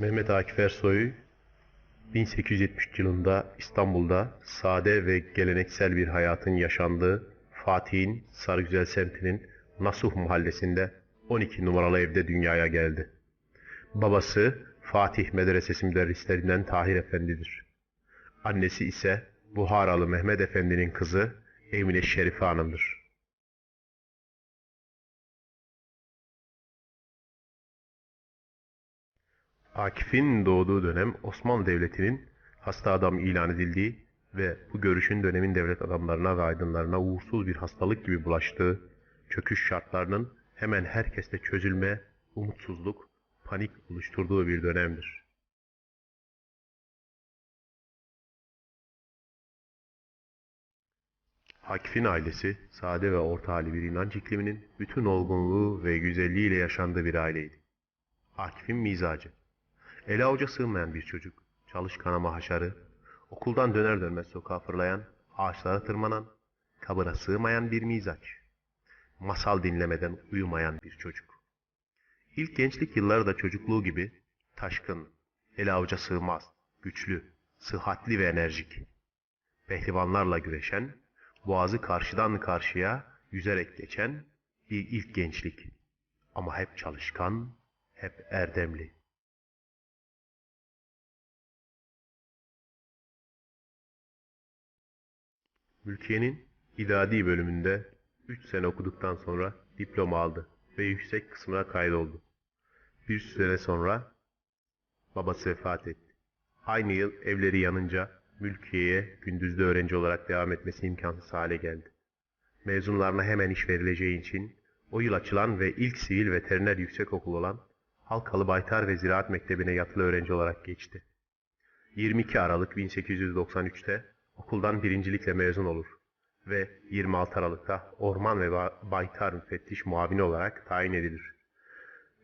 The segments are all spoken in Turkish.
Mehmet Akif Ersoy 1873 yılında İstanbul'da sade ve geleneksel bir hayatın yaşandığı Fatih'in Sarıgüzel semtinin Nasuh mahallesinde 12 numaralı evde dünyaya geldi. Babası Fatih Medresesi müderrislerinden Tahir Efendi'dir. Annesi ise Buharalı Mehmet Efendi'nin kızı Emine Şerife Hanım'dır. Akif'in doğduğu dönem Osmanlı Devleti'nin hasta adam ilan edildiği ve bu görüşün dönemin devlet adamlarına ve aydınlarına uğursuz bir hastalık gibi bulaştığı, çöküş şartlarının hemen herkeste çözülme, umutsuzluk, panik oluşturduğu bir dönemdir. Akif'in ailesi, sade ve orta hali bir inanç ikliminin bütün olgunluğu ve güzelliğiyle yaşandığı bir aileydi. Akif'in mizacı, Ele avuca sığmayan bir çocuk, çalışkan ama haşarı, okuldan döner dönmez sokağa fırlayan, ağaçlara tırmanan, kabına sığmayan bir mizaç. Masal dinlemeden uyumayan bir çocuk. İlk gençlik yılları da çocukluğu gibi taşkın, ele avuca sığmaz, güçlü, sıhhatli ve enerjik. Pehlivanlarla güreşen, boğazı karşıdan karşıya yüzerek geçen bir ilk gençlik. Ama hep çalışkan, hep erdemli. Mülkiye'nin idadi bölümünde 3 sene okuduktan sonra diploma aldı ve yüksek kısmına kaydoldu. Bir süre sonra babası vefat etti. Aynı yıl evleri yanınca Mülkiye'ye gündüzde öğrenci olarak devam etmesi imkansız hale geldi. Mezunlarına hemen iş verileceği için o yıl açılan ve ilk sivil veteriner yüksekokul olan Halkalı Baytar ve Ziraat Mektebi'ne yatılı öğrenci olarak geçti. 22 Aralık 1893'te okuldan birincilikle mezun olur ve 26 Aralık'ta Orman ve Ba- Baytar Müfettiş Muavini olarak tayin edilir.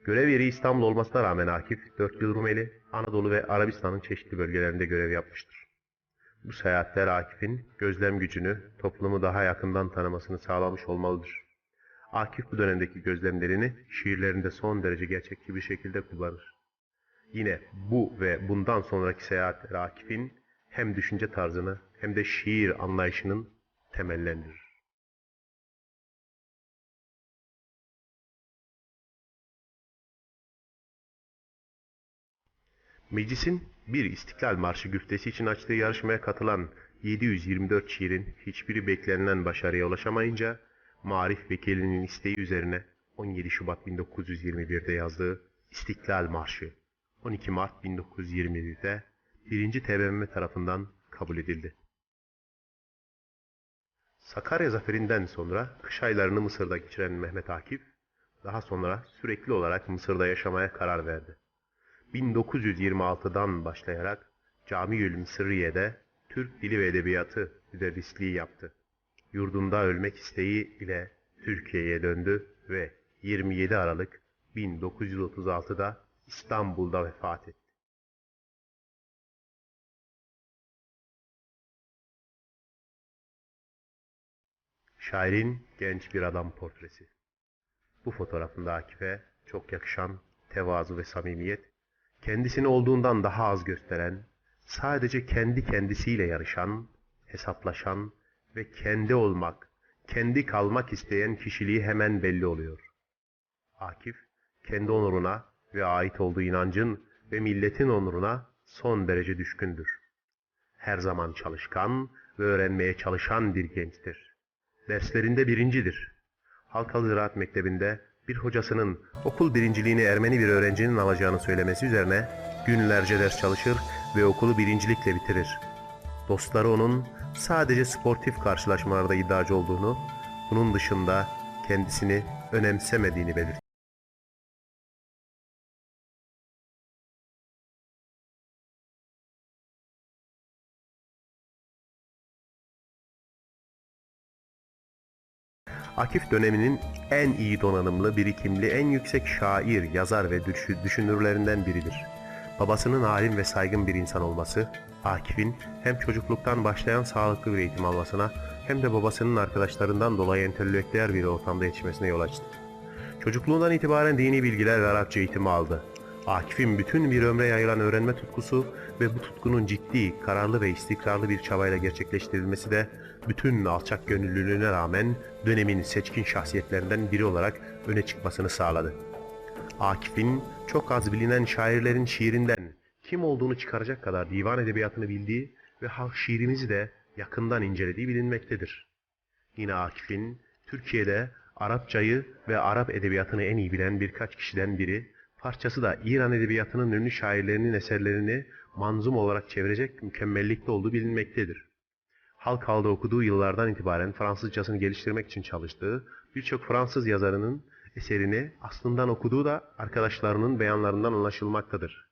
Görev yeri İstanbul olmasına rağmen Akif 4 yıl Rumeli, Anadolu ve Arabistan'ın çeşitli bölgelerinde görev yapmıştır. Bu seyahatler Akif'in gözlem gücünü, toplumu daha yakından tanımasını sağlamış olmalıdır. Akif bu dönemdeki gözlemlerini şiirlerinde son derece gerçekçi bir şekilde kullanır. Yine bu ve bundan sonraki seyahatler Akif'in hem düşünce tarzını hem de şiir anlayışının temellendirir. Meclisin bir İstiklal Marşı güftesi için açtığı yarışmaya katılan 724 şiirin hiçbiri beklenilen başarıya ulaşamayınca Marif Vekili'nin isteği üzerine 17 Şubat 1921'de yazdığı İstiklal Marşı 12 Mart 1921'de 1. TBMM tarafından kabul edildi. Sakarya zaferinden sonra kış aylarını Mısır'da geçiren Mehmet Akif, daha sonra sürekli olarak Mısır'da yaşamaya karar verdi. 1926'dan başlayarak Camiül Mısriye'de Türk Dili ve Edebiyatı müderrisliği yaptı. Yurdunda ölmek isteği ile Türkiye'ye döndü ve 27 Aralık 1936'da İstanbul'da vefat etti. Şairin genç bir adam portresi. Bu fotoğrafında Akif'e çok yakışan tevazu ve samimiyet, kendisini olduğundan daha az gösteren, sadece kendi kendisiyle yarışan, hesaplaşan ve kendi olmak, kendi kalmak isteyen kişiliği hemen belli oluyor. Akif, kendi onuruna ve ait olduğu inancın ve milletin onuruna son derece düşkündür. Her zaman çalışkan ve öğrenmeye çalışan bir gençtir. Derslerinde birincidir. Halkalı Ziraat Mektebi'nde bir hocasının okul birinciliğini Ermeni bir öğrencinin alacağını söylemesi üzerine günlerce ders çalışır ve okulu birincilikle bitirir. Dostları onun sadece sportif karşılaşmalarda iddiacı olduğunu, bunun dışında kendisini önemsemediğini belirtir. Akif döneminin en iyi donanımlı, birikimli, en yüksek şair, yazar ve düş- düşünürlerinden biridir. Babasının alim ve saygın bir insan olması, Akif'in hem çocukluktan başlayan sağlıklı bir eğitim almasına hem de babasının arkadaşlarından dolayı entelektüel bir ortamda yetişmesine yol açtı. Çocukluğundan itibaren dini bilgiler ve Arapça eğitimi aldı. Akif'in bütün bir ömre yayılan öğrenme tutkusu ve bu tutkunun ciddi, kararlı ve istikrarlı bir çabayla gerçekleştirilmesi de bütün alçak gönüllülüğüne rağmen dönemin seçkin şahsiyetlerinden biri olarak öne çıkmasını sağladı. Akif'in çok az bilinen şairlerin şiirinden kim olduğunu çıkaracak kadar divan edebiyatını bildiği ve halk şiirimizi de yakından incelediği bilinmektedir. Yine Akif'in Türkiye'de Arapçayı ve Arap edebiyatını en iyi bilen birkaç kişiden biri, parçası da İran edebiyatının ünlü şairlerinin eserlerini manzum olarak çevirecek mükemmellikte olduğu bilinmektedir. Halk halde okuduğu yıllardan itibaren Fransızcasını geliştirmek için çalıştığı birçok Fransız yazarının eserini aslından okuduğu da arkadaşlarının beyanlarından anlaşılmaktadır.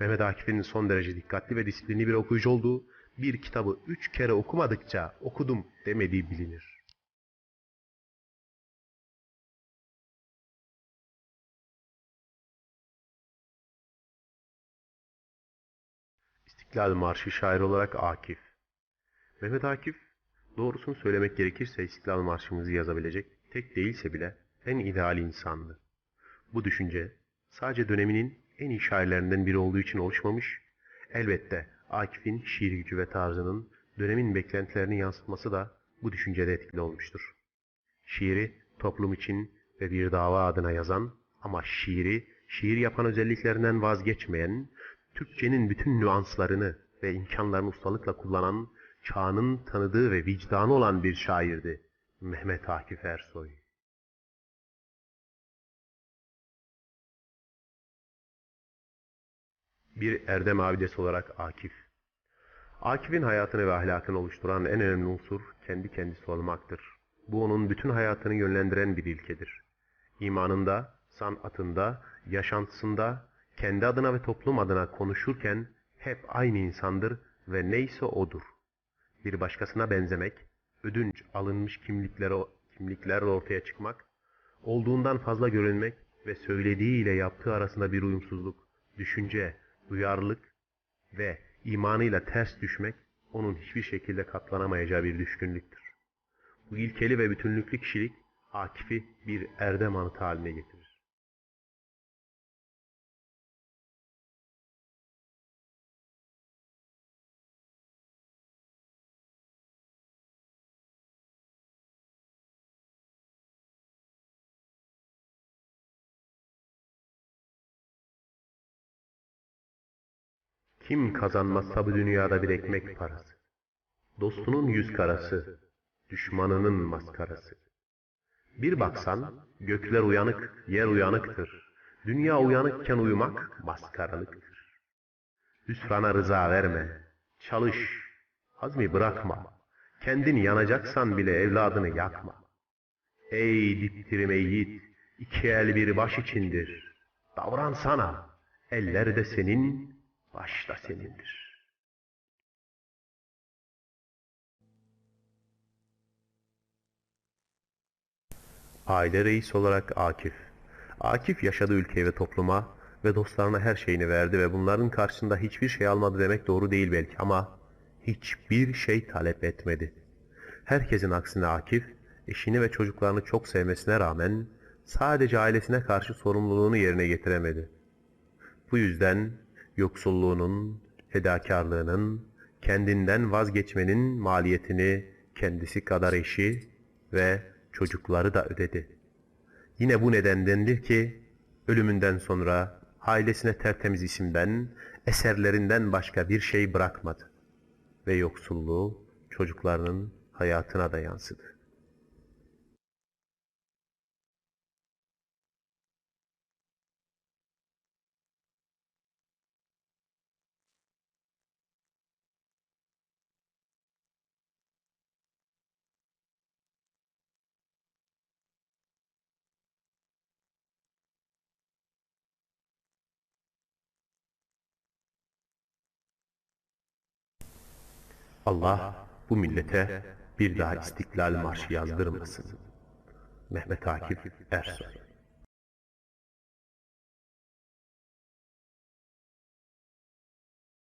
Mehmet Akif'in son derece dikkatli ve disiplinli bir okuyucu olduğu, bir kitabı üç kere okumadıkça okudum demediği bilinir. İstiklal Marşı şair olarak Akif. Mehmet Akif, doğrusunu söylemek gerekirse İstiklal Marşımızı yazabilecek, tek değilse bile en ideal insandı. Bu düşünce sadece döneminin en iyi şairlerinden biri olduğu için oluşmamış, elbette Akif'in şiir gücü ve tarzının dönemin beklentilerini yansıtması da bu düşüncede etkili olmuştur. Şiiri toplum için ve bir dava adına yazan ama şiiri şiir yapan özelliklerinden vazgeçmeyen, Türkçenin bütün nüanslarını ve imkanlarını ustalıkla kullanan, çağının tanıdığı ve vicdanı olan bir şairdi Mehmet Akif Ersoy. Bir erdem abidesi olarak Akif. Akif'in hayatını ve ahlakını oluşturan en önemli unsur kendi kendisi olmaktır. Bu onun bütün hayatını yönlendiren bir ilkedir. İmanında, sanatında, yaşantısında, kendi adına ve toplum adına konuşurken hep aynı insandır ve neyse odur. Bir başkasına benzemek, ödünç alınmış kimliklere, kimliklerle ortaya çıkmak, olduğundan fazla görünmek ve söylediği ile yaptığı arasında bir uyumsuzluk, düşünce, duyarlılık ve imanıyla ters düşmek onun hiçbir şekilde katlanamayacağı bir düşkünlüktür. Bu ilkeli ve bütünlüklü kişilik Akif'i bir erdem anıtı haline getirir. Kim kazanmazsa bu dünyada bir ekmek parası. Dostunun yüz karası, düşmanının maskarası. Bir baksan gökler uyanık, yer uyanıktır. Dünya uyanıkken uyumak maskaralıktır. Hüsrana rıza verme, çalış, hazmi bırakma. Kendin yanacaksan bile evladını yakma. Ey diptirim ey yiğit, iki el bir baş içindir. Davransana, eller de senin, baş da senindir. Aile reisi olarak Akif. Akif yaşadığı ülkeye ve topluma ve dostlarına her şeyini verdi ve bunların karşısında hiçbir şey almadı demek doğru değil belki ama hiçbir şey talep etmedi. Herkesin aksine Akif, eşini ve çocuklarını çok sevmesine rağmen sadece ailesine karşı sorumluluğunu yerine getiremedi. Bu yüzden yoksulluğunun, fedakarlığının, kendinden vazgeçmenin maliyetini kendisi kadar eşi ve çocukları da ödedi. Yine bu nedendendir ki ölümünden sonra ailesine tertemiz isimden, eserlerinden başka bir şey bırakmadı ve yoksulluğu çocuklarının hayatına da yansıdı. Allah bu millete bir daha İstiklal Marşı yazdırmasın. Mehmet Akif Ersoy